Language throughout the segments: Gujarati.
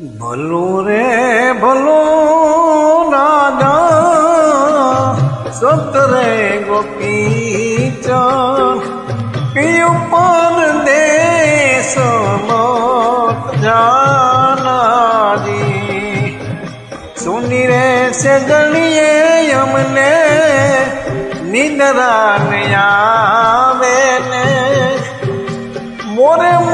ભલું રે, ભલું રાજા સતરે ગોપી પિયું પર દેશ જાનાજી. સુની રે છે ગણીએ અમને નિંદરા આવે ને. મોરે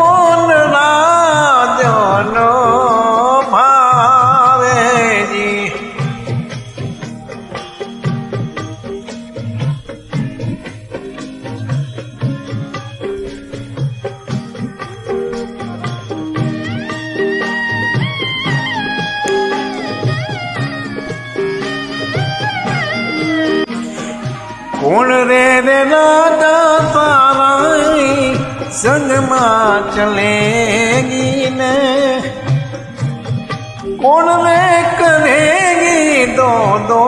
કોણ રે રે રાજા તારાઈ સંગમાં ચલેગી ને? કોણ રે કરેગી દો દો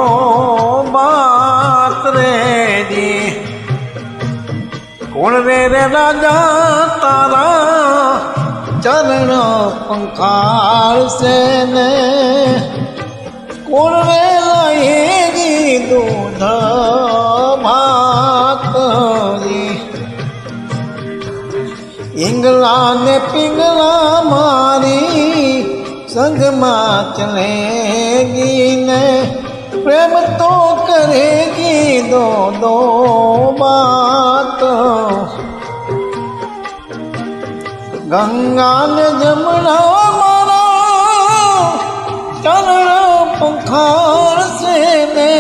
બાત રે જી? કોણ રે રે રાજા તારા ચરણ પંખાળ સે ને? કોણ રે લઈ દૂધ ઈંગલા ને પિંગલા મારી સંગમાં ચલેગી ને પ્રેમ તો કરેગી દો દો બાત. ગંગા ને જમણા મારા ચરણ પંખાર સે ને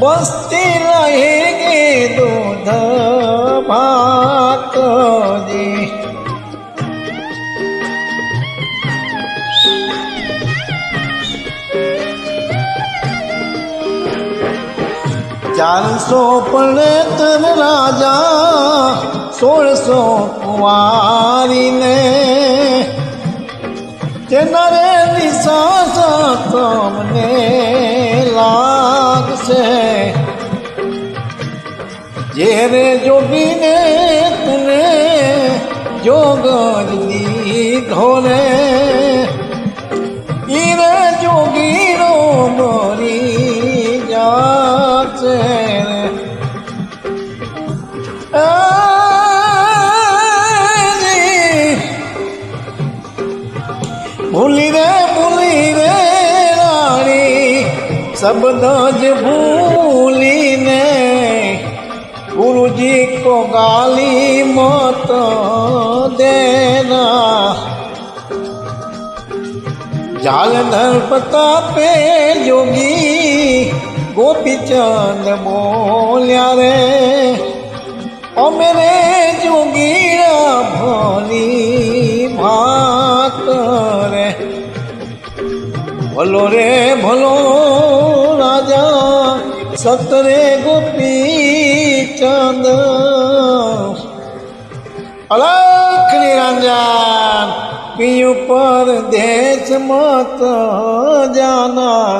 બસતી રહેગે દૂધ ચારસો પણ રાજા, સોળસો કુંવારીને. તેના રે નિશાસ તમને લાગશે. જે રે જોગીને તને જોગ દીધો રે ભૂલી રે ભૂલી રે રાણી શબ્દ જ ભૂલીને ગુરુજી કો ગાલી મત દેના જાલધર પ્રતાપે જોગી ગોપીચંદ બોલ્યા રે અમે રે જોગીરા ભલો રે ભલો રાજા સતરે ગોપી ચંદ. અલખ નિરંજન પિયું પર દેશ મત જાના